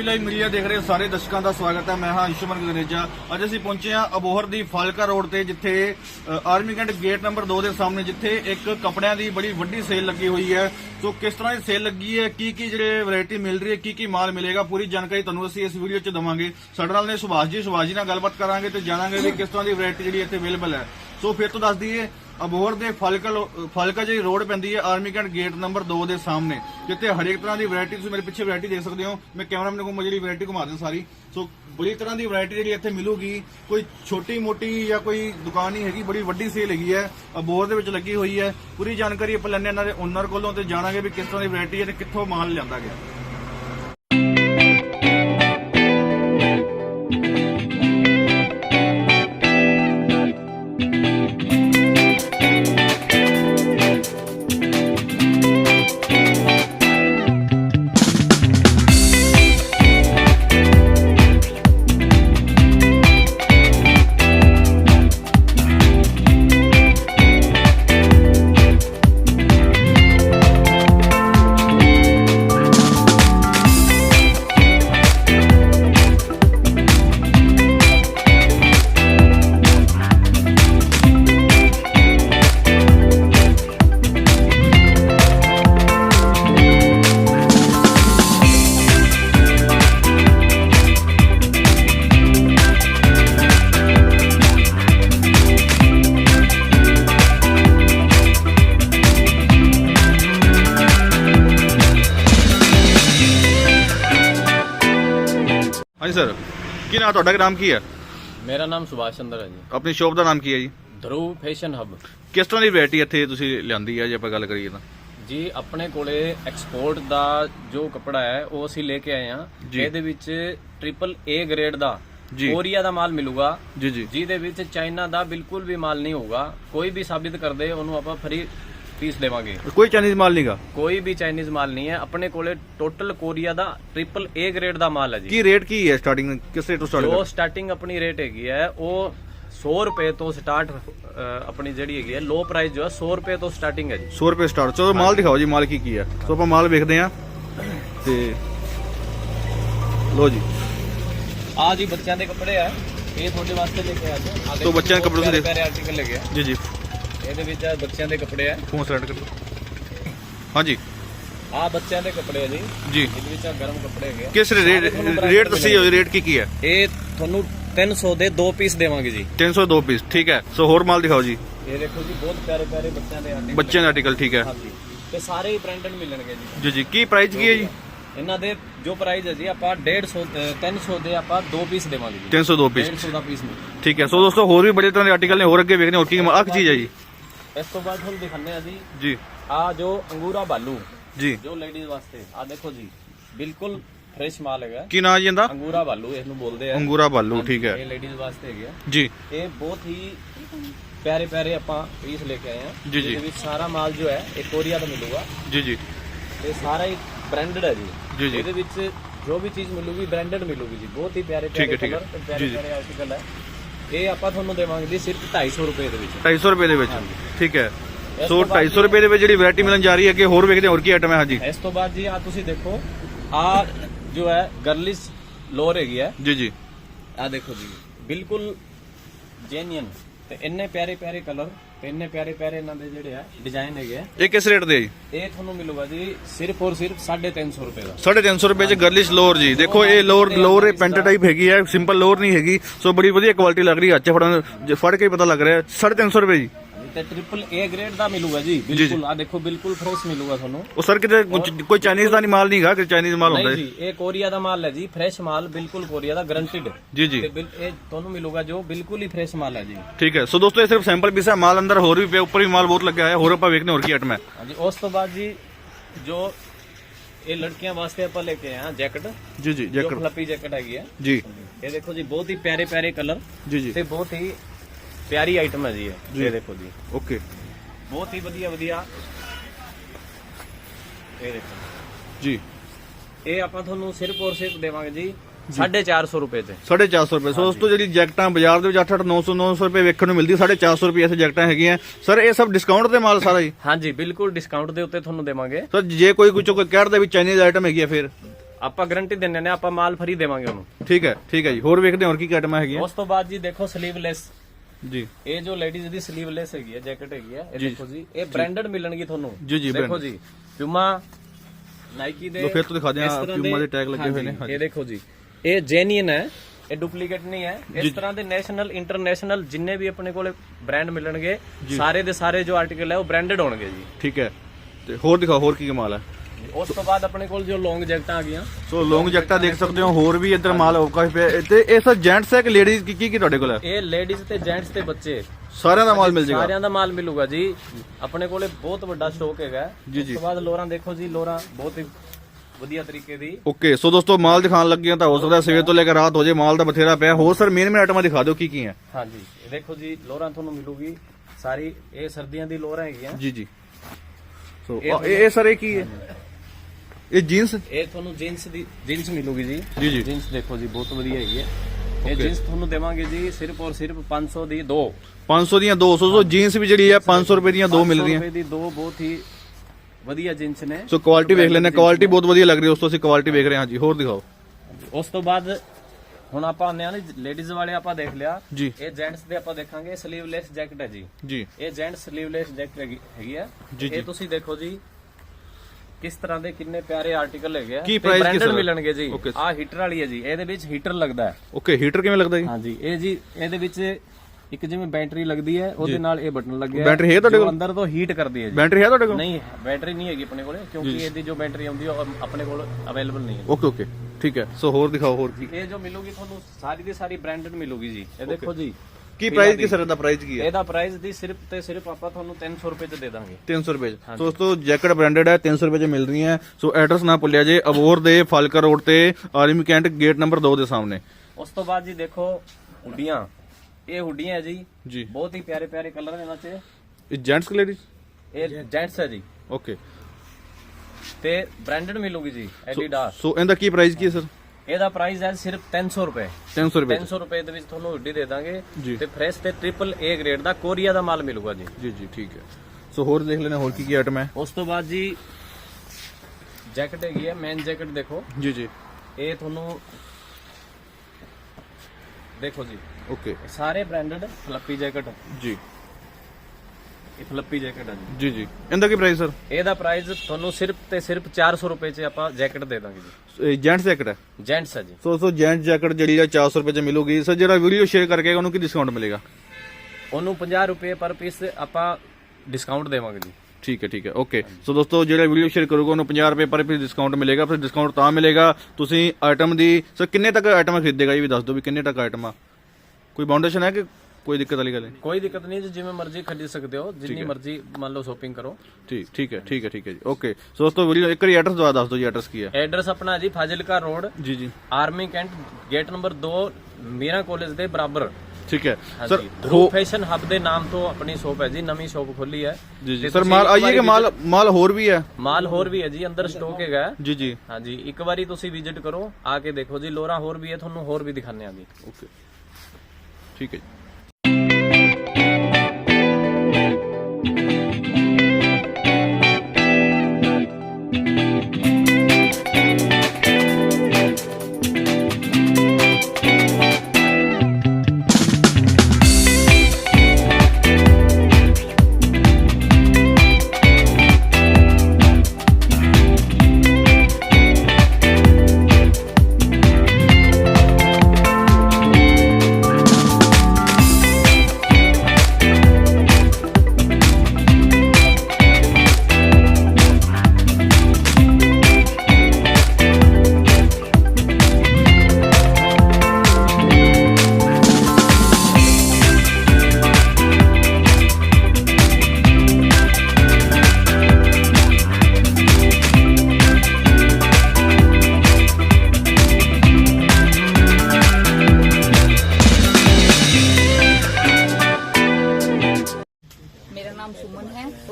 ਦੋਸਤੋ live media ਦੇਖ ਰਹੇ ਸਾਰੇ ਦਰਸ਼ਕਾਂ ਦਾ ਸਵਾਗਤ ਹੈ। ਮੈਂ ਹਾਂ ਇਸ਼ਮਨ ਗਨੇਜਾ ਅੱਜ ਅਸੀਂ ਪਹੁੰਚੇ ਹਾਂ ਅਬੋਹਰ ਦੀ ਫਾਲਕਾ ਰੋਡ ਤੇ, ਜਿੱਥੇ ਆਰਮੀ ਕੈਂਟ ਗੇਟ ਨੰਬਰ 2 ਦੇ ਸਾਹਮਣੇ, ਜਿੱਥੇ ਇੱਕ ਕੱਪੜਿਆਂ ਦੀ ਬੜੀ ਵੱਡੀ ਸੇਲ ਲੱਗੀ ਹੋਈ ਹੈ। ਸੋ ਕਿਸ ਤਰ੍ਹਾਂ ਦੀ ਸੇਲ ਲੱਗੀ ਹੈ? ਕੀ ਕੀ ਜਿਹੜੇ ਵੈਰਾਈਟੀ ਮਿਲ ਰਹੀ ਹੈ? ਕੀ ਕੀ ਮਾਲ ਮਿਲੇਗਾ? ਪੂਰੀ ਜਾਣਕਾਰੀ ਤੁਹਾਨੂੰ ਅਸੀਂ ਇਸ ਵੀਡੀਓ 'ਚ ਦਵਾਂਗੇ। ਸਾਡੇ ਨਾਲ ਨੇ ਸੁਭਾਸ਼ ਜੀ। ਸੁਭਾਸ਼ ਜੀ ਨਾਲ ਗੱਲਬਾਤ ਕਰਾਂਗੇ ਤੇ ਜਾਣਾਂਗੇ ਵੀ ਕਿਸ ਤਰ੍ਹਾਂ ਦੀ ਵੈਰਾਈਟੀ ਜਿਹੜੀ ਇੱਥੇ ਅਵੇਲੇਬਲ ਹੈ। ਸੋ ਫਿਰ ਤੋਂ ਦੱਸ ਦਈਏ ਅਬੋਹਰ ਦੇ ਫਾਲਕਾ ਲੋ- ਜਿਹੜੀ ਰੋਡ ਪੈਂਦੀ ਹੈ, ਆਰਮੀ ਕੈਂਟ ਗੇਟ ਨੰਬਰ 2 ਦੇ ਸਾਹਮਣੇ, ਜਿੱਥੇ ਹਰੇਕ ਤਰ੍ਹਾਂ ਦੀ ਵੈਰਾਈਟੀ ਤੁਸੀਂ ਮੇਰੇ ਪਿੱਛੇ ਵੈਰਾਈਟੀ ਦੇਖ ਸਕਦੇ ਹੋ। ਮੈਂ ਕੈਮਰਾਮੈਨ ਨੂੰ ਜਿਹੜੀ ਵੈਰਾਈਟੀ ਘੁਮਾ ਦਿਆਂ ਸਾਰੀ। ਸੋ ਬੜੀ ਤਰ੍ਹਾਂ ਦੀ ਵੈਰਾਈਟੀ ਜਿਹੜੀ ਇੱਥੇ ਮਿਲੂਗੀ। ਕੋਈ ਛੋਟੀ ਮੋਟੀ ਜਾਂ ਕੋਈ ਦੁਕਾਨ ਨਹੀਂ ਹੈਗੀ, ਬੜੀ ਵੱਡੀ ਸੇਲ ਹੈਗੀ ਹੈ। ਅਬੋਰ ਦੇ ਵਿੱਚ ਲੱਗੀ ਹੋਈ ਹੈ। ਪੂਰੀ ਜਾਣਕਾਰੀ ਆਪਾਂ ਲੈਣੇ ਇਹਨਾਂ ਦੇ ਓਨਰ ਕੋਲੋਂ ਤੇ ਜਾਣਾਂਗੇ ਵੀ ਕਿਸ ਤਰ੍ਹਾਂ ਦੀ ਵੈਰਾਈਟੀ ਹੈ ਤੇ ਕਿੱਥੋਂ ਮਾਲ ਲਿਆਂਦਾ ਗਿਆ। ਹਾਂਜੀ ਸਰ ਕੀ ਨਾਮ ਤੁਹਾਡਾ? ਨਾਮ ਕੀ ਹੈ? ਮੇਰਾ ਨਾਮ ਸੁਭਾਸ਼ ਚੰਦਰ ਹੈ ਜੀ। ਆਪਣੀ ਸ਼ੋਪ ਦਾ ਨਾਮ ਕੀ ਹੈ ਜੀ? Dhruv fashion hub. ਕਿਸ ਤਰ੍ਹਾਂ ਦੀ ਵੈਰਾਈਟੀ ਇੱਥੇ ਤੁਸੀਂ ਲਿਆਂਦੀ ਹੈ ਜੇ ਆਪਾਂ ਗੱਲ ਕਰੀਏ ਤਾਂ? ਜੀ ਆਪਣੇ ਕੋਲੇ ਐਕਸਪੋਰਟ ਦਾ ਜੋ ਕੱਪੜਾ ਹੈ ਉਹ ਅਸੀਂ ਲੈ ਕੇ ਆਏ ਜੀ। ਇਹਦੇ ਵਿੱਚ ਟ੍ਰਿਪਲ ਏ ਗ੍ਰੇਡ ਦਾ। ਕੋਰੀਆ ਦਾ ਮਾਲ ਮਿਲੂਗਾ। ਜੀ ਜੀ। ਜਿਹਦੇ ਵਿੱਚ ਚਾਈਨਾ ਦਾ ਬਿਲਕੁਲ ਵੀ ਮਾਲ ਨਹੀਂ ਹੋਊਗਾ। ਕੋਈ ਵੀ ਸਾਬਿਤ ਕਰਦੇ ਉਹਨੂੰ ਆਪਾਂ ਫ੍ਰੀ ਪੀਸ ਦੇਵਾਂਗੇ। ਕੋਈ ਚਾਈਨੀਜ਼ ਮਾਲ ਨਹੀਂਗਾ ਕੋਈ ਵੀ ਚਾਈਨੀਜ਼ ਮਾਲ ਨਹੀਂ ਹੈ। ਆਪਣੇ ਕੋਲੇ ਟੋਟਲ ਕੋਰੀਆ ਦਾ ਟ੍ਰਿਪਲ ਏ ਗ੍ਰੇਡ ਦਾ ਮਾਲ ਹੈ ਜੀ। ਕੀ ਰੇਟ ਕੀ ਹੈ ਸਟਾਰਟਿੰਗ ਕਿਸ ਰੇਟ ਤੋਂ ਜੋ ਸਟਾਰਟ ਸਟਾਰਟਿੰਗ ਆਪਣੀ ਰੇਟ ਹੈਗੀ ਹੈ ਉਹ 100 ਰੁਪਏ ਤੋਂ ਸਟਾਰਟ ਆਪਣੀ ਜਿਹੜੀ ਹੈਗੀ ਹੈ ਲੋ ਪ੍ਰਾਈਸ ਜੋ ਹੈ 100 ਰੁਪਏ ਤੋਂ ਸਟਾਰਟਿੰਗ ਹੈ ਜੀ। 100 ਰੁਪਏ ਸਟਾਰਟ ਚਲੋ ਮਾਲ ਦਿਖਾਓ ਜੀ ਮਾਲ ਕੀ ਕੀ ਹੈ। ਸੋ ਆਪਾਂ ਮਾਲ ਵੇਖਦੇ ਹਾਂ। ਤੇ ਲੋ ਜੀ। ਆ ਜੀ ਬੱਚਿਆਂ ਦੇ ਕੱਪੜੇ ਆ। ਇਹ ਤੁਹਾਡੇ ਵਾਸਤੇ ਲੈ ਕੇ ਆ ਜੀ। ਦੇਖੋ ਬੱਚਿਆਂ ਦੇ ਕੱਪੜੇ ਤੁਸੀਂ ਦੇਖ- ਆਰਟੀਕਲ ਲੈ ਕੇ ਆ। ਜੀ ਜੀ। ਇਹਦੇ ਵਿੱਚ ਆਹ ਬੱਚਿਆਂ ਦੇ ਕੱਪੜੇ ਆ। ਫੋਨ ਸੈਟ ਕਰੋ ਹਾਂਜੀ। ਆ ਬੱਚਿਆਂ ਦੇ ਕੱਪੜੇ ਆ ਜੀ। ਜੀ। ਇਹਦੇ ਵਿੱਚ ਆ ਗਰਮ ਕੱਪੜੇ ਹੈਗੇ ਆ। ਕਿਸ ਰੇਟ ਰੇਟ ਦੱਸੀ ਹੋਈ ਰੇਟ ਕੀ ਕੀ ਹੈ? ਇਹ ਤੁਹਾਨੂੰ 300 ਦੇ ਦੋ ਪੀਸ ਦੇਵਾਂਗੇ ਜੀ। 302 ਪੀਸ ਠੀਕ ਹੈ। ਸੋ ਹੋਰ ਮਾਲ ਦਿਖਾਓ ਜੀ। ਇਹ ਦੇਖੋ ਜੀ ਬਹੁਤ ਪਿਆਰੇ ਪਿਆਰੇ ਬੱਚਿਆਂ ਦੇ ਆਰਟੀਕਲ ਬੱਚਿਆਂ ਦੇ ਆਰਟੀਕਲ ਠੀਕ ਹੈ। ਹਾਂਜੀ। ਤੇ ਸਾਰੇ ਹੀ ਬ੍ਰਾਂਡਡ ਮਿਲਣਗੇ ਜੀ। ਜੀ ਜੀ। ਕੀ ਪ੍ਰਾਈਸ ਕੀ ਹੈ ਜੀ? ਇਹਨਾਂ ਦੇ ਜੋ ਪ੍ਰਾਈਸ ਹੈ ਜੀ ਆਪਾਂ 150 ਅ, 300 ਦੇ ਆਪਾਂ ਦੋ ਪੀਸ ਦੇਵਾਂਗੇ ਜੀ। 302 ਪੀਸ। 150 ਦਾ ਪੀਸ ਠੀਕ ਹੈ। ਸੋ ਦੋਸਤੋ ਹੋਰ ਵੀ ਬੜੇ ਤਰ੍ਹਾਂ ਦੇ ਆਰਟੀਕਲ ਨੇ ਹੋਰ ਅੱਗੇ ਵੇਖਦੇ ਹਾਂ ਹੋਰ ਕੀ ਕੀ ਚੀਜ਼ ਹੈ ਜੀ? ਇਸ ਤੋਂ ਬਾਅਦ ਤੁਹਾਨੂੰ ਦਿਖਾਉਂਦੇ ਆ ਜੀ। ਜੀ। ਆ ਜੋ ਅੰਗੂਰਾ ਬਾਲੂ। ਜੀ। ਜੋ ਲੇਡੀਜ਼ ਵਾਸਤੇ। ਆ ਦੇਖੋ ਜੀ ਬਿਲਕੁਲ ਫਰੈਸ਼ ਮਾਲ ਹੈਗਾ। ਕੀ ਨਾਂ ਜੀ ਇਹਦਾ? ਅੰਗੂਰਾ ਬਾਲੂ ਇਹਨੂੰ ਬੋਲਦੇ ਆ। ਅੰਗੂਰਾ ਬਾਲੂ ਠੀਕ ਹੈ। ਇਹ ਲੇਡੀਜ਼ ਵਾਸਤੇ ਹੈਗੇ ਜੀ। ਇਹ ਬਹੁਤ ਹੀ ਪਿਆਰੇ ਪਿਆਰੇ ਆਪਾਂ ਪੀਸ ਲੈ ਕੇ ਆਏ ਆ। ਜੀ, ਜੀ। ਵਿੱਚ ਸਾਰਾ ਮਾਲ ਜੋ ਹੈ ਇਹ ਕੋਰੀਆ ਦਾ ਮਿਲੂਗਾ। ਜੀ ਜੀ। ਇਹ ਸਾਰਾ ਹੀ ਬ੍ਰਾਂਡਡ ਹੈ ਜੀ। ਜੀ, ਜੀ। ਇਹਦੇ ਵਿੱਚ ਜੋ ਵੀ ਚੀਜ਼ ਮਿਲੂਗੀ ਬ੍ਰਾਂਡਡ ਮਿਲੂਗੀ ਜੀ। ਬਹੁਤ ਹੀ ਪਿਆਰੇ ਠੀਕ ਹੈ, ਪਿਆਰੇ ਠੀਕ ਹੈ। ਕਲਰ ਪਿਆਰੇ। ਪਿਆਰੇ ਆਰਟੀਕਲ ਹੈ। ਇਹ ਆਪਾਂ ਤੁਹਾਨੂੰ ਦੇਵਾਂਗੇ ਜੀ ਸਿਰਫ 250 ਰੁਪਏ ਦੇ ਵਿੱਚ। 250 ਰੁਪਏ ਦੇ ਵਿੱਚ। ਠੀਕ ਹੈ। ਇਸ ਸੋ ਤੋਂ ਬਾਅਦ 250 ਰੁਪਏ ਦੇ ਵਿੱਚ ਜਿਹੜੀ ਵੈਰਾਈਟੀ ਮਿਲਣ ਜਾ ਰਹੀ ਹੈ ਕਿ ਹੋਰ ਵੇਖਦੇ ਹਾਂ ਹੋਰ ਕੀ ਆਈਟਮ ਹੈ ਹਾਂਜੀ। ਇਸ ਤੋਂ ਬਾਅਦ ਜੀ ਆ ਤੁਸੀਂ ਦੇਖੋ ਆ ਜੋ ਹੈ ਗਰਲਿਸ ਲੋਰ ਹੈਗੀ ਹੈ। ਜੀ ਜੀ। ਆ ਦੇਖੋ ਜੀ ਬਿਲਕੁਲ ਜੈਨੂਇਨ ਤੇ ਇੰਨੇ ਪਿਆਰੇ ਪਿਆਰੇ ਕਲਰ ਤੇ ਇੰਨੇ ਪਿਆਰੇ ਪਿਆਰੇ ਇਹਨਾਂ ਦੇ ਜਿਹੜੇ ਆ ਡਿਜ਼ਾਈਨ ਹੈਗੇ ਆ। ਇਹ ਕਿਸ ਰੇਟ ਦੇ ਜੀ? ਇਹ ਤੁਹਾਨੂੰ ਮਿਲੂਗਾ ਜੀ ਸਿਰਫ ਔਰ ਸਿਰਫ 350 ਰੁਪਏ ਦਾ। 350 ਰੁਪਏ ਚ ਗਰਲਿਸ਼ ਲੋਅਰ ਜੀ। ਦੇਖੋ ਇਹ ਲੋਅਰ ਲੋਅਰ ਇਹ ਪੈਂਟ ਟਾਈਪ ਹੈਗੀ ਹੈ ਸਿੰਪਲ ਲੋਅਰ ਨਹੀਂ ਹੈਗੀ। ਸੋ ਬੜੀ ਵਧੀਆ ਕੁਆਲਿਟੀ ਲੱਗ ਰਹੀ ਹੈ ਅੱਛੇ ਫੜਨ ਫੜ ਕੇ ਪਤਾ ਲੱਗ ਰਿਹਾ। ਹੈ 350 ਰੁਪਏ ਜੀ। ਤੇ ਟ੍ਰਿਪਲ ਏ ਗ੍ਰੇਡ ਦਾ ਮਿਲੂਗਾ ਜੀ ਬਿਲਕੁਲ। ਆ ਦੇਖੋ ਬਿਲਕੁਲ ਫਰੈਸ਼ ਮਿਲੂਗਾ ਤੁਹਾਨੂੰ। ਉਹ ਸਰ ਕਿਤੇ ਕੁਝ- ਕੋਈ ਚਾਈਨੀਜ਼ ਦਾ ਨਹੀਂ ਮਾਲ ਨਹੀਂਗਾ ਕਿ ਚਾਈਨੀਜ਼ ਮਾਲ ਹੁੰਦਾ ਨਹੀਂ ਹੈ ਜੀ ਇਹ ਕੋਰੀਆ ਦਾ ਮਾਲ ਹੈ ਜੀ ਫਰੈਸ਼ ਮਾਲ ਬਿਲਕੁਲ ਕੋਰੀਆ ਦਾ ਗਰੰਟਿਡ ਜੀ ਜੀ। ਤੇ ਬਿਲ- ਇਹ ਤੁਹਾਨੂੰ ਮਿਲੂਗਾ ਜੋ ਬਿਲਕੁਲ ਹੀ ਫਰੈਸ਼ ਮਾਲ ਹੈ ਜੀ। ਠੀਕ ਹੈ। ਸੋ ਦੋਸਤੋ ਇਹ ਸਿਰਫ ਸੈਂਪਲ ਪੀਸ ਹੈ। ਮਾਲ ਅੰਦਰ ਹੋਰ ਵੀ ਪਿਆ ਉੱਪਰ ਵੀ ਮਾਲ ਬਹੁਤ ਲੱਗਿਆ ਹੋਇਆ। ਹੋਰ ਆਪਾਂ ਵੇਖਦੇ ਹਾਂ ਹੋਰ ਕੀ ਆਈਟਮ ਹੈ। ਹਾਂਜੀ ਉਸ ਤੋਂ ਬਾਅਦ ਜੀ ਜੋ ਇਹ ਲੜਕੀਆਂ ਵਾਸਤੇ ਆਪਾਂ ਲੈ ਕੇ ਆਏ ਹਾਂ ਜੈਕਟ ਜੀ ਜੀ ਜੋ ਜੈਕਟ ਫਲੱਪੀ ਜੈਕਟ ਹੈਗੀ ਹੈ। ਜੀ। ਇਹ ਦੇਖੋ ਜੀ ਬਹੁਤ ਹੀ ਪਿਆਰੇ ਪਿਆਰੇ ਕਲਰ ਜੀ ਜੀ। ਤੇ ਬਹੁਤ ਹੀ ਪਿਆਰੀ ਆਈਟਮ ਹੈ ਜੀ ਇਹ। ਇਹ ਦੇਖੋ ਜੀ। ਓਕੇ ਬਹੁਤ ਹੀ ਵਧੀਆ ਵਧੀਆ। ਇਹ ਦੇਖੋ। ਜੀ। ਇਹ ਆਪਾਂ ਤੁਹਾਨੂੰ ਸਿਰਫ ਔਰ ਸਿਰਫ ਦੇਵਾਂਗੇ ਜੀ 450 ਰੁਪਏ ਤੇ। 450 ਰੁਪਏ। ਸੋ ਦੋਸਤੋ ਜਿਹੜੀ ਜੈਕਟਾਂ ਬਾਜ਼ਾਰ ਦੇ ਵਿੱਚ 8 8 900 900 ਰੁਪਏ ਵੇਖਣ ਨੂੰ ਮਿਲਦੀ 450 ਰੁਪਏ ਇਸ ਜੈਕਟਾਂ ਹੈਗੀਆਂ। ਸਰ ਇਹ ਸਭ ਡਿਸਕਾਊਂਟ ਤੇ ਮਾਲ ਸਾਰਾ ਜੀ? ਹਾਂਜੀ ਬਿਲਕੁਲ ਡਿਸਕਾਊਂਟ ਦੇ ਉੱਤੇ ਤੁਹਾਨੂੰ ਦੇਵਾਂਗੇ। ਸਰ ਜੇ ਕੋਈ ਕੁਝ ਕੋਈ ਕਹਿਦਾ ਵੀ ਚਾਈਨੀਜ਼ ਆਈਟਮ ਹੈਗੀ ਆ ਫਿਰ? ਆਪਾਂ ਗਾਰੰਟੀ ਦਿੰਨੇ ਨੇ ਆਪਾਂ ਮਾਲ ਫਰੀ ਦੇਵਾਂਗੇ ਉਹਨੂੰ। ਠੀਕ ਹੈ ਠੀਕ ਹੈ ਜੀ। ਹੋਰ ਵੇਖਦੇ ਹਾਂ ਹੋਰ ਕੀ ਕੀ ਆਈਟਮਾਂ ਹੈਗੀਆਂ। ਉਸ ਤੋਂ ਬਾਅਦ ਜੀ ਦੇਖੋ ਸਲੀਵਲੈਸ ਜੀ। ਇਹ ਜੋ ਲੇਡੀਜ਼ ਦੀ ਸਲੀਵਲੈਸ ਹੈਗੀ ਹੈ ਜੈਕਟ ਹੈਗੀ ਹੈ ਇਹ। ਦੇਖੋ ਜੀ ਇਹ ਬ੍ਰਾਂਡਡ ਮਿਲਣਗੀ ਤੁਹਾਨੂੰ। ਜੀ, ਜੀ, ਦੇਖੋ। ਜੀ ਪਿਊਮਾ ਨਾਈਕੀ ਦੇ ਲਓ ਫਿਰ ਤੋਂ ਦਿਖਾ ਦਿਆਂ, Puma ਦੇ tag ਲੱਗੇ ਹੋਏ ਨੇ। ਇਹ ਦੇਖੋ ਜੀ ਇਹ ਜੈਨੂਇਨ ਹੈ ਇਹ ਡੁਪਲੀਕੇਟ ਨਹੀਂ ਹੈ। ਇਸ ਤਰ੍ਹਾਂ ਦੇ ਨੈਸ਼ਨਲ ਇੰਟਰਨੈਸ਼ਨਲ ਜਿੰਨੇ ਵੀ ਆਪਣੇ ਕੋਲੇ ਬ੍ਰਾਂਡ ਮਿਲਣਗੇ ਸਾਰੇ ਦੇ ਸਾਰੇ ਜੋ ਆਰਟੀਕਲ ਹੈ ਉਹ ਬ੍ਰਾਂਡਡ ਹੋਣਗੇ ਜੀ। ਠੀਕ ਹੈ। ਤੇ ਹੋਰ ਦਿਖਾਓ ਹੋਰ ਕੀ ਕਮਾਲ ਹੈ। ਉਸ ਤੋਂ ਬਾਅਦ ਆਪਣੇ ਕੋਲ ਜੋ ਲੌਂਗ ਜੈਕਟਾਂ ਆ ਗਈਆਂ। ਸੋ ਲੌਂਗ ਜੈਕਟਾਂ ਦੇਖ ਸਕਦੇ ਹੋ ਹੋਰ ਵੀ ਇੱਧਰ ਮਾਲ ਪਿਆ। ਹੈ। ਤੇ ਇਹ ਸਰ ਜੈਂਟਸ ਹੈ ਕਿ ਲੇਡੀਜ਼ ਕੀ ਕੀ ਤੁਹਾਡੇ ਕੋਲ ਹੈ? ਇਹ ਲੇਡੀਜ਼ ਤੇ ਜੈਂਟਸ ਤੇ ਬੱਚੇ। ਸਾਰਿਆਂ ਦਾ ਮਾਲ ਮਿਲ ਜਾਏਗਾ ਸਾਰਿਆਂ ਦਾ ਮਾਲ ਮਿਲੂਗਾ ਜੀ। ਆਪਣੇ ਕੋਲੇ ਬਹੁਤ ਵੱਡਾ ਸਟਾਕ ਹੈਗਾ। ਜੀ, ਉਸ ਜੀ। ਤੋਂ ਬਾਅਦ ਲੋਰਾਂ ਦੇਖੋ ਜੀ ਲੋਰਾਂ ਬਹੁਤ ਹੀ ਵਧੀਆ ਤਰੀਕੇ ਦੀ। ਓਕੇ ਸੋ ਦੋਸਤੋ ਮਾਲ ਦਿਖਾਉਣ ਲੱਗੇ ਹਾਂ ਤਾਂ ਹੋ ਸਕਦਾ ਸਵੇਰ ਤੋਂ ਲੈ ਕੇ ਰਾਤ ਹੋ ਜੇ ਮਾਲ ਦਾ ਬਥੇਰਾ ਪਿਆ। ਹੋਰ ਸਰ ਮੇਨ ਮੇਨ ਆਈਟਮਾਂ ਦਿਖਾ ਦਿਓ ਕੀ ਕੀ ਹੈ। ਹਾਂਜੀ ਇਹ ਦੇਖੋ ਜੀ ਲੋਰਾਂ ਤੁਹਾਨੂੰ ਮਿਲੂਗੀ। ਸਾਰੀ ਇਹ ਸਰਦੀਆਂ ਦੀ ਲੋਰਾਂ ਹੈਗੀਆਂ। ਜੀ ਜੀ। ਸੋ ਇਹ ਸਰ ਇਹ ਕੀ ਹੈ? ਇਹ ਜੀਨਸ ਇਹ ਤੁਹਾਨੂੰ ਜੀਨਸ ਦੀ ਜੀਨਸ ਮਿਲੂਗੀ ਜੀ। ਜੀ ਜੀ। ਜੀਨਸ ਦੇਖੋ ਜੀ ਬਹੁਤ ਵਧੀਆ ਹੈਗੀ ਹੈ। ਇਹ. ਜੀਨਸ ਤੁਹਾਨੂੰ ਦੇਵਾਂਗੇ ਜੀ ਸਿਰਫ ਔਰ ਸਿਰਫ 500 ਦੀ ਦੋ। 500 ਦੀਆਂ 200 ਸੋ ਜੀਨਸ ਵੀ ਜਿਹੜੀ ਹੈ 500 ਰੁਪਏ ਦੀਆਂ ਦੋ ਮਿਲ 500 ਰਹੀਆਂ ਰੁਪਏ ਦੀ ਦੋ ਬਹੁਤ ਹੀ ਵਧੀਆ ਜੀਨਸ ਨੇ। ਸੋ ਕੁਆਲਿਟੀ ਵੇਖ ਲੈਂਦੇ ਕੁਆਲਿਟੀ ਬਹੁਤ ਵਧੀਆ ਲੱਗ ਰਹੀ ਹੈ। ਉਸ ਤੋਂ ਅਸੀਂ ਕੁਆਲਿਟੀ ਵੇਖ ਰਹੇ ਹਾਂ। ਜੀ ਹੋਰ ਦਿਖਾਓ। ਉਸ ਤੋਂ ਬਾਅਦ ਹੁਣ ਆਪਾਂ ਆਉਂਦੇ ਆ ਲੇਡੀਜ਼ ਵਾਲੇ ਆਪਾਂ ਦੇਖ ਲਿਆ। ਜੀ। ਇਹ ਜੈਂਟਸ ਦੇ ਆਪਾਂ ਦੇਖਾਂਗੇ ਸਲੀਵਲੈਸ ਜੈਕਟ ਹੈ ਜੀ। ਜੀ। ਇਹ ਜੈਂਟਸ ਸਲੀਵਲੈਸ ਜੈਕਟ ਹੈਗੀ ਜੀ। ਇਹ ਤੁਸੀਂ ਦੇਖੋ ਜੀ ਕਿਸ ਤਰ੍ਹਾਂ ਦੇ ਕਿੰਨੇ ਪਿਆਰੇ ਆਰਟੀਕਲ ਹੈਗੇ ਆ। ਕੀ price ਕੀ branded sir? ਮਿਲਣਗੇ ਜੀ। Okay. ਆਹ ਹੀਟਰ ਵਾਲੀ ਹੈ ਜੀ। ਇਹਦੇ ਵਿੱਚ ਹੀਟਰ ਲੱਗਦਾ ਹੈ। ਓਕੇ ਹੀਟਰ ਕਿਵੇਂ ਲੱਗਦਾ ਜੀ? ਹਾਂਜੀ ਇਹ ਜੀ ਇਹਦੇ ਵਿੱਚ ਇੱਕ ਜਿਵੇਂ ਬੈਟਰੀ ਲੱਗਦੀ ਹੈ ਉਹਦੇ ਨਾਲ ਇਹ ਬਟਨ ਲੱਗਿਆ Battery ਹੈ ਤੁਹਾਡੇ ਕੋਲ? ਅੰਦਰ ਤੋਂ ਹੀਟ ਕਰਦੀ ਹੈ ਜੀ। ਬੈਟਰੀ ਹੈ ਤੁਹਾਡੇ ਕੋਲ? ਨਹੀਂ ਬੈਟਰੀ ਨਹੀਂ ਹੈਗੀ ਆਪਣੇ ਕੋਲੇ ਕਿਉਂਕਿ ਇਹਦੀ ਜੋ ਬੈਟਰੀ ਆਉਂਦੀ ਹੈ ਉਹ ਆਪਣੇ ਕੋਲ ਅਵੇਲੇਬਲ ਨਹੀਂ ਹੈ ਓਕੇ ਓਕੇ ਠੀਕ ਹੈ। ਸੋ ਹੋਰ ਦਿਖਾਓ ਹੋਰ ਕੀ? ਇਹ ਜੋ ਮਿਲੂਗੀ ਤੁਹਾਨੂੰ ਸਾਰੀ ਦੀ ਸਾਰੀ ਬ੍ਰਾਂਡਡ ਮਿਲੂਗੀ ਜੀ। ਇਹ ਦੇਖੋ ਜੀ। ਕੀ ਪ੍ਰਾਈਸ ਕੀ ਸਰ ਦਾ ਪ੍ਰਾਈਸ ਕੀ ਹੈ? ਇਹਦਾ ਪ੍ਰਾਈਸ ਦੀ ਸਿਰਫ ਤੇ ਸਿਰਫ ਆਪਾਂ ਤੁਹਾਨੂੰ 300 ਰੁਪਏ ਚ ਦੇ ਦਾਂਗੇ। 300 ਰੁਪਏ 'ਚ। ਦੋਸਤੋ ਜੈਕਟ ਬ੍ਰਾਂਡਡ ਹੈ 300 ਰੁਪਏ ਚ ਮਿਲ ਰਹੀ ਹੈ। ਸੋ ਐਡਰੈਸ ਨਾ ਭੁੱਲਿਆ ਜੇ ਅਬੋਰ ਦੇ ਫਾਲਕਾ ਰੋਡ ਤੇ ਆਰਮੀ ਕੈਂਟ ਗੇਟ ਨੰਬਰ 2 ਦੇ ਸਾਹਮਣੇ। ਉਸ ਤੋਂ ਬਾਅਦ ਜੀ ਦੇਖੋ ਹੁੱਡੀਆਂ। ਇਹ ਹੁੱਡੀਆਂ ਹੈ ਜੀ। ਜੀ। ਬਹੁਤ ਹੀ ਪਿਆਰੇ ਪਿਆਰੇ ਕਲਰ ਨੇ ਇਹਨਾਂ 'ਚ। ਇਹ ਜੈਂਟਸ ਕਿ ਲੇਡੀਜ਼ ਇਹ ਜੈਂਟਸ ਹੈ ਜੀ। ਓਕੇ ਤੇ ਬ੍ਰਾਂਡਡ ਮਿਲੂਗੀ ਜੀ ਐਡੀਡਾਸ ਸੋ ਇਹਦਾ ਕੀ ਪ੍ਰਾਈਸ ਕੀ ਹੈ ਸਰ ਇਹਦਾ ਪ੍ਰਾਈਸ ਹੈ ਸਿਰਫ 300 ਰੁਪਏ। 300 ਰੁਪਏ 300 ਰੁਪਏ ਦੇ ਵਿੱਚ ਤੁਹਾਨੂੰ ਹੁੱਡੀ ਦੇ ਦਾਂਗੇ। ਤੇ ਫਰੈਸ਼ ਤੇ ਟ੍ਰਿਪਲ ਏ ਗ੍ਰੇਡ ਦਾ ਕੋਰੀਆ ਦਾ ਮਾਲ ਮਿਲੂਗਾ ਜੀ। ਜੀ ਜੀ ਠੀਕ ਹੈ। ਸੋ ਹੋਰ ਦੇਖ ਲੈਣੇ ਹੋਰ ਕੀ ਕੀ ਆਈਟਮ ਹੈ? ਉਸ ਤੋਂ ਬਾਅਦ ਜੀ ਜੈਕਟ ਹੈਗੀ ਹੈ ਮੈਨ ਜੈਕਟ ਦੇਖੋ। ਜੀ ਜੀ। ਇਹ ਤੁਹਾਨੂੰ ਦੇਖੋ ਜੀ। ਓਕੇ ਸਾਰੇ ਬ੍ਰਾਂਡਡ ਫਲੱਪੀ ਜੈਕਟ ਜੀ। ਇਹ ਫਲੱਪੀ ਜੈਕਟ ਹੈ ਜੀ। ਜੀ ਜੀ। ਇਹਦਾ ਕੀ ਪ੍ਰਾਈਸ ਸਰ? ਇਹਦਾ ਪ੍ਰਾਈਸ ਤੁਹਾਨੂੰ ਸਿਰਫ ਤੇ ਸਿਰਫ 400 ਰੁਪਏ 'ਚ ਆਪਾਂ ਜੈਕਟ ਦੇ ਦਾਂਗੇ ਜੀ। ਜੈਂਟਸ ਜੈਕਟ ਹੈ? ਜੈਂਟਸ ਹੈ ਜੀ। ਸੋ ਸੋ ਜੈਂਟਸ ਜੈਕਟ ਜਿਹੜੀ ਹੈ 400 ਰੁਪਏ ਚ ਮਿਲੂਗੀ। ਸਰ ਜਿਹੜਾ ਵੀਡੀਓ ਸ਼ੇਅਰ ਕਰਕੇ ਉਹਨੂੰ ਕੀ ਡਿਸਕਾਊਂਟ ਮਿਲੇਗਾ? ਉਹਨੂੰ 50 ਰੁਪਏ ਪਰ ਪੀਸ ਆਪਾਂ ਡਿਸਕਾਊਂਟ ਦੇਵਾਂਗੇ ਜੀ। ਠੀਕ ਹੈ ਠੀਕ ਹੈ। ਓਕੇ ਸੋ ਦੋਸਤੋ ਜਿਹੜਾ ਵੀਡੀਓ ਸ਼ੇਅਰ ਕਰੂਗਾ ਉਹਨੂੰ 50 ਰੁਪਏ ਪਰ ਪੀਸ ਡਿਸਕਾਊਂਟ ਮਿਲੇਗਾ। ਫਿਰ ਡਿਸਕਾਊਂਟ ਤਾਂ ਮਿਲੇਗਾ। ਤੁਸੀਂ ਆਈਟਮ ਦੀ ਸਰ ਕਿੰਨੇ ਤੱਕ ਆਈਟਮ ਖਰੀਦੇਗਾ? ਇਹ ਵੀ ਦੱਸ ਦਿਓ ਵੀ ਕਿੰਨੇ ਤੱਕ ਆਈਟਮ ਆ। ਕੋਈ ਬਾਉਂਡੇਸ਼ਨ ਹੈ ਕਿ ਕੋਈ ਦਿੱਕਤ ਵਾਲੀ ਗੱਲ ਨਹੀਂ। ਕੋਈ ਦਿੱਕਤ ਨਹੀਂ ਜੀ ਜਿਵੇਂ ਮਰਜ਼ੀ ਖਰੀਦ ਸਕਦੇ ਹੋ ਜਿੰਨੀ ਮਰਜ਼ੀ ਮੰਨ ਲਓ ਸ਼ੋਪਿੰਗ ਕਰੋ। ਠੀਕ ਠੀਕ ਹੈ ਠੀਕ ਹੈ ਠੀਕ ਹੈ ਜੀ। ਓਕੇ ਸੋ ਦੋਸਤੋ ਵੀਡੀਓ ਇੱਕ ਵਾਰੀ ਐਡਰੈਸ ਦੁਆ ਦੱਸ ਦਿਓ ਜੀ ਐਡਰੈਸ ਕੀ ਹੈ। ਐਡਰੈਸ ਆਪਣਾ ਹੈ ਜੀ ਫਾਜ਼ਿਲਕਾ ਰੋਡ ਜੀ ਜੀ। Army cantt gate number 2 Meera college ਦੇ ਬਰਾਬਰ। ਠੀਕ ਹੈ। ਸਰ ਫੈਸ਼ਨ ਹੱਬ ਦੇ ਨਾਮ ਤੋਂ ਆਪਣੀ ਸ਼ੋਪ ਹੈ ਜੀ ਨਵੀਂ ਸ਼ੋਪ ਖੋਲੀ ਹੈ। ਜੀ ਜੀ। ਸਰ ਮਾਲ ਆਈਏ ਕਿ ਮਾਲ ਮਾਲ ਹੋਰ ਵੀ ਹੈ। ਮਾਲ ਹੋਰ ਵੀ ਹੈ ਜੀ ਅੰਦਰ ਸਟਾਕ ਹੈਗਾ ਹੈ। ਜੀ ਜੀ। ਹਾਂਜੀ ਇੱਕ ਵਾਰੀ ਤੁਸੀਂ ਵਿਜ਼ਿਟ ਕਰੋ ਆ ਕੇ ਦੇਖੋ ਜੀ ਲੋਰਾ ਹੋਰ ਵੀ ਹੈ ਤੁਹਾਨੂੰ ਹੋਰ ਵੀ ਦਿਖਾਣੇ ਆ ਜੀ। ਓਕੇ ਠੀਕ ਹੈ ਜੀ।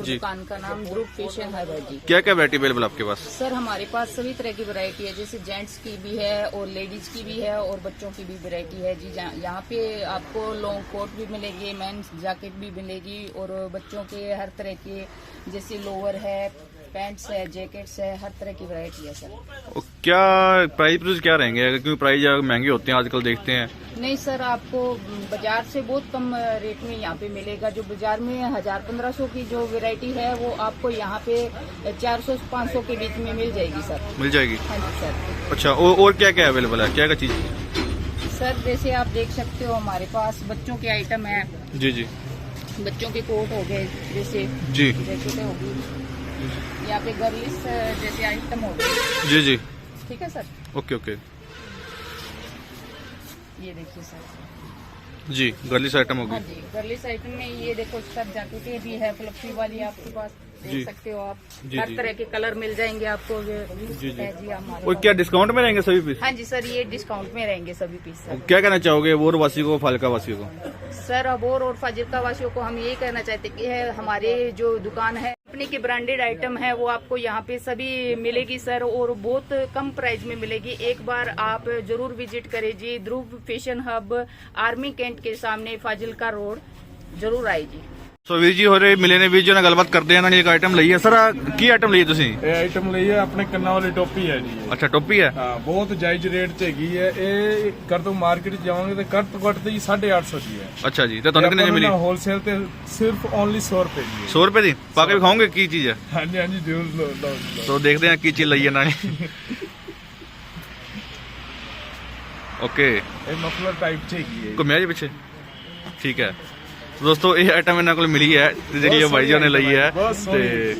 दुकान का नाम ग्रुप फ़ैशन हब है जी क्या क्या वैरायटी अवेलेबल आपके पास? सर हमारे पास सभी तरह की वैरायटी है जैसे जेंट्स की भी है और लेडीज़ की भी है और बच्चों की भी वैरायटी है। जी यहाँ पे आपको लॉन्ग कोट भी मिलेगी मैं जैकेट भी मिलेगी और बच्चों के हर तरह के जैसे लोअर है पैंट्स है जैकेट्स है हर तरह की वैरायटी है सर। क्या प्राइस प्राइस क्या रहेंगे? क्योंकि प्राइस महँगे होते हैं आजकल देखते हैं। नहीं सर आपको बाज़ार से बहुत कम रेट में यहाँ पे मिलेगा। जो बाज़ार में हज़ार पंद्रह सौ की जो वैरायटी है वो आपको यहाँ पे चार सौ पाँच सौ के बीच में मिल जाएगी सर। मिल जाएगी? हाँ जी सर। अच्छा और, और क्या क्या अवेलेबल है? क्या क्या चीज़? सर जैसे आप देख सकते हो हमारे पास बच्चों के आइटम है। जी जी। बच्चों के कोट हो गए जैसे जी। जैकेटें होगी यहाँ पे गर्लिस जैसे आइटम हो गए जी जी। ठीक है सर? Okay okay. ये देखिए सर। जी गर्लिस आइटम हाँ होगी। जी गर्लिस आइटम में ये देखो सर जैकेटें भी है फ्लफी वाली आपके पास जी। देख सकते हो आप। जी, हर तरह के कलर मिल जाएँगे आपको ये जी, जी। है जी और क्या डिस्काउंट में रहेंगे सभी पीस हाँ जी सर ये डिस्काउंट में रहेंगे सभी पीस सर। क्या कहना चाहोगे वोर वासी को फालका वासी को? सर अबोर और फाजिलका वासियों को हम यही कहना चाहते कि है हमारे जो दुकान है कंपनी की ब्रांडेड आइटम है, वो आपको यहाँ पे सभी मिलेगी सर, और बहुत कम प्राइस में मिलेगी। एक बार आप ज़रूर विज़िट करें Dhruv fashion hub, army cantt के सामने, फाजिलका रोड। ज़रूर आएगी ਸੋ ਵੀਰ ਜੀ ਹੋਰੇ ਮਿਲੇ ਨੇ ਵੀਰ ਜੀ ਨਾਲ ਗੱਲਬਾਤ ਕਰਦੇ ਆ ਇਹਨਾਂ ਨੇ ਇੱਕ ਆਈਟਮ ਲਈ ਹੈ। ਸਰ ਕੀ ਆਈਟਮ ਲਈ ਤੁਸੀਂ? ਇਹ ਆਈਟਮ ਲਈ ਹੈ ਆਪਣੇ ਕੰਨਾਂ ਵਾਲੀ ਟੋਪੀ ਹੈ ਜੀ ਇਹ। ਅੱਛਾ ਟੋਪੀ ਹੈ। ਹਾਂ ਬਹੁਤ ਜਾਇਜ਼ ਰੇਟ 'ਚ ਹੈਗੀ ਹੈ। ਇਹ ਕਰ ਤੋਂ ਮਾਰਕੀਟ ਜਾਵਾਂਗੇ ਤੇ ਘੱਟ ਤੋਂ ਘੱਟ ਤੇ ਜੀ 850 ਦੀ ਹੈ। ਅੱਛਾ ਜੀ ਤੇ ਤੁਹਾਨੂੰ ਕਿੰਨੇ ਦੀ ਮਿਲੀ? ਹੋਲਸੇਲ ਤੇ ਸਿਰਫ ਓਨਲੀ 100 ਰੁਪਏ ਦੀ ਹੈ। 100 ਰੁਪਏ ਦੀ? ਪਾ ਕੇ ਵਿਖਾਓਗੇ ਕੀ ਚੀਜ਼ ਹੈ? ਹਾਂਜੀ ਹਾਂਜੀ ਜ਼ਰੂਰ ਲਓ ਲਓ ਸੋ ਦੇਖਦੇ ਹਾਂ ਕੀ ਚੀਜ਼ ਲਈ ਇਹਨਾਂ ਨੇ ਓਕੇ ਇਹ ਮਫਲਰ ਟਾਈਪ 'ਚ ਹੈਗੀ ਹੈ ਘੁੰਮਿਆ ਜੀ ਪਿੱਛੇ? ਠੀਕ ਹੈ। ਦੋਸਤੋ ਇਹ ਆਈਟਮ ਇਹਨਾਂ ਕੋਲ ਮਿਲੀ ਹੈ ਤੇ ਜਿਹੜੀ ਇਹ ਬਾਈ ਜੀ ਨੇ ਲਈ ਹੈ। ਤੇ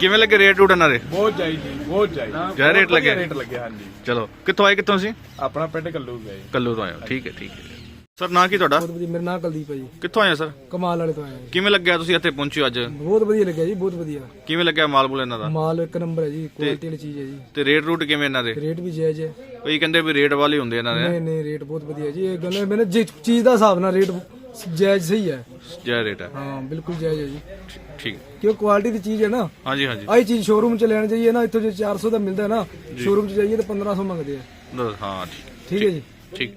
ਕਿਵੇਂ ਲੱਗੇ ਰੇਟ ਰੂਟ ਇਹਨਾਂ ਦੇ? ਬਹੁਤ ਜਾਇਜ਼ ਜੀ ਬਹੁਤ ਜਾਇਜ਼ ਕਿਆ ਰੇਟ ਲੱਗਿਆ? ਰੇਟ ਲੱਗਿਆ ਹਾਂਜੀ। ਚਲੋ ਕਿੱਥੋਂ ਆਏ ਕਿੱਥੋਂ ਸੀ? ਆਪਣਾ ਪਿੰਡ ਕੱਲੂ ਗਏ ਕੱਲੂ ਤੋਂ ਆਏ ਹੋ ਠੀਕ ਹੈ ਠੀਕ ਹੈ। ਸਰ ਨਾਂ ਕੀ ਤੁਹਾਡਾ? ਬਹੁਤ ਵਧੀਆ ਮੇਰਾ ਨਾਮ ਕੁਲਦੀਪ ਹੈ ਜੀ। ਕਿੱਥੋਂ ਆਏ ਸਰ ਕਮਾਲ ਵਾਲੇ ਤੋਂ ਆਇਆ ਜੀ। ਕਿਵੇਂ ਲੱਗਿਆ ਤੁਸੀਂ ਇੱਥੇ ਪਹੁੰਚੇ ਹੋ ਅੱਜ? ਬਹੁਤ ਵਧੀਆ ਲੱਗਿਆ ਜੀ ਬਹੁਤ ਵਧੀਆ। ਕਿਵੇਂ ਲੱਗਿਆ ਮਾਲ ਮੂਲ ਇਹਨਾਂ ਦਾ? ਮਾਲ ਇੱਕ ਨੰਬਰ ਹੈ ਜੀ ਕੁਆਲਿਟੀ ਵਾਲੀ ਚੀਜ਼ ਹੈ ਜੀ। ਤੇ ਰੇਟ ਰੂਟ ਕਿਵੇਂ ਇਹਨਾਂ ਦੇ? ਰੇਟ ਵੀ ਜਾਇਜ਼ ਹੈ। ਕੋਈ ਕਹਿੰਦੇ ਵੀ ਰੇਟ ਵਾਲੇ ਹੁੰਦੇ ਇਹਨਾਂ ਦੇ। ਨਹੀਂ ਨਹੀਂ ਰੇਟ ਬਹੁਤ ਵਧੀਆ ਜੀ। ਇਹ ਗੱਲ ਹੈ ਜਿਸ ਚੀਜ਼ ਦਾ ਹਿਸਾਬ ਨਾਲ ਰੇਟ ਜਾਇਜ਼ ਸਹੀ ਹੈ। ਜੈ ਰੇਟ ਹੈ। ਹਾਂ ਬਿਲਕੁਲ ਜਾਇਜ਼ ਹੈ ਜੀ। ਠੀਕ। ਕਿਉਂ ਕੁਆਲਿਟੀ ਦੀ ਚੀਜ਼ ਹੈ ਨਾ। ਹਾਂਜੀ ਹਾਂਜੀ। ਆਹੀ ਚੀਜ਼ ਸ਼ੋਰੂਮ ਚ ਲੈਣ ਜਾਈਏ ਨਾ ਇੱਥੋਂ ਜੇ 400 ਦਾ ਮਿਲਦਾ ਹੈ ਨਾ ਸ਼ੋਰੂਮ ਚ ਜਾਈਏ ਤਾਂ 1500 ਮੰਗਦੇ ਆ। ਹਾਂ ਠੀਕ। ਠੀਕ ਹੈ ਜੀ। ਠੀਕ।